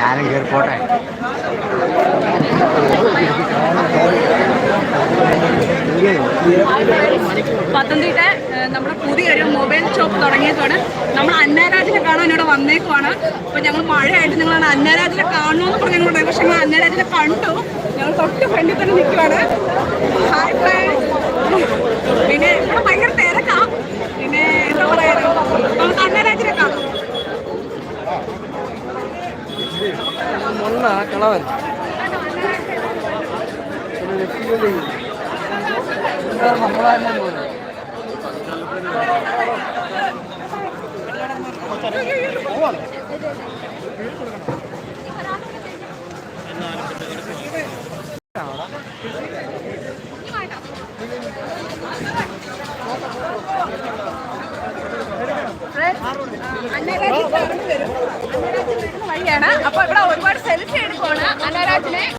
ഞാനും കയറി പോട്ടെ പത്തനംതിട്ട നമ്മുടെ പുതിയൊരു മൊബൈൽ ഷോപ്പ് തുടങ്ങിയതോടെ നമ്മൾ അന്നരാജിനെ കാണാൻ ഇവിടെ വന്നേക്കുവാണ്. അപ്പോൾ ഞങ്ങൾ മഴയായിട്ട് നിങ്ങൾ അന്നരാജിനെ കാണണമെന്ന് പറഞ്ഞു ഞങ്ങളുണ്ട് പക്ഷെ ഞങ്ങൾ അന്നരാജിനെ കണ്ടു. ഞങ്ങൾ തൊട്ട് ഫ്രണ്ടിൽ തന്നെ നിൽക്കുവാണ്. ഹായ് പിന്നെ ഇവിടെ ഭയങ്കര തിരക്കാ. പിന്നെ എന്താ പറയാ നമുക്ക് അന്നരാജിനെ കാണാം. കളവൻ. വഴിയാണ് അപ്പൊ ഇവിടെ ഒരുപാട് സെൽഫി എടുക്കുവാണ്.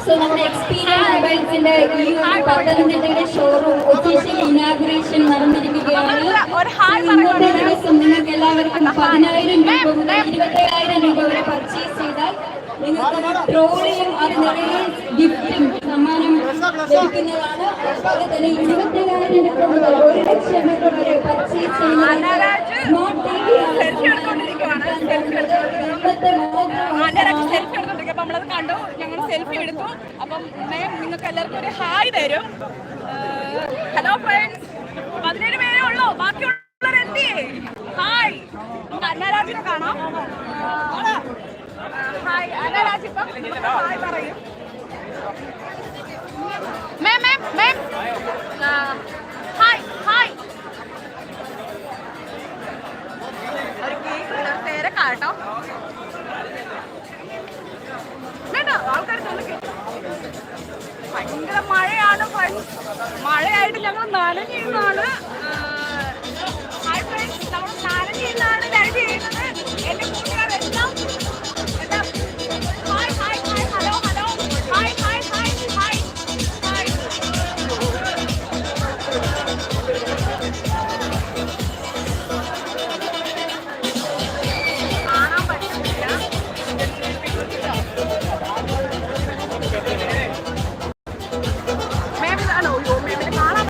സോ നമ്മുടെ എക്സ്പീരിയൻസ് മൊബൈൽസിന്റെ ഈ ഒരു പത്തനംതിട്ടയുടെ ഷോറൂം ഒഫീഷ്യൽ ഇനാഗുറേഷൻ നടന്നിരിക്കുകയാണ്. ഒരു എല്ലാവർക്കും പതിനായിരം രൂപ മുതൽ ഇരുപത്തേഴായിരം രൂപ വരെ പർച്ചേസ് ചെയ്താൽ നിങ്ങൾക്ക് ട്രോളിയും അത് നിറയെ ഗിഫ്റ്റും സമ്മാനം ലഭിക്കുന്നതാണ്. അതുപോലെ തന്നെ ഇരുപത്തേഴായിരം രൂപ മുതൽ ഒരു ലക്ഷം രൂപ വരെ പർച്ചേസ് ചെയ്യുന്നത് സ്മാർട്ട് ടി വി അപ്പൊ നമ്മളത് കണ്ടു. ഞങ്ങൾ സെൽഫി എടുത്തു. അപ്പം മാം നിങ്ങൾക്ക് എല്ലാവർക്കും ഒരു ഹായ് തരും. ഹലോ ഫ്രണ്ട്സ് കാണാം. ഹായ് ഹായ് പറയും. Ma'am ma'am ma'am hi hi. ഒരു കേക്ക് ആൾക്കാർ ഭയങ്കര മഴയാണ്. മഴയായിട്ട് ഞങ്ങൾ നനഞ്ഞിരുന്നാണ്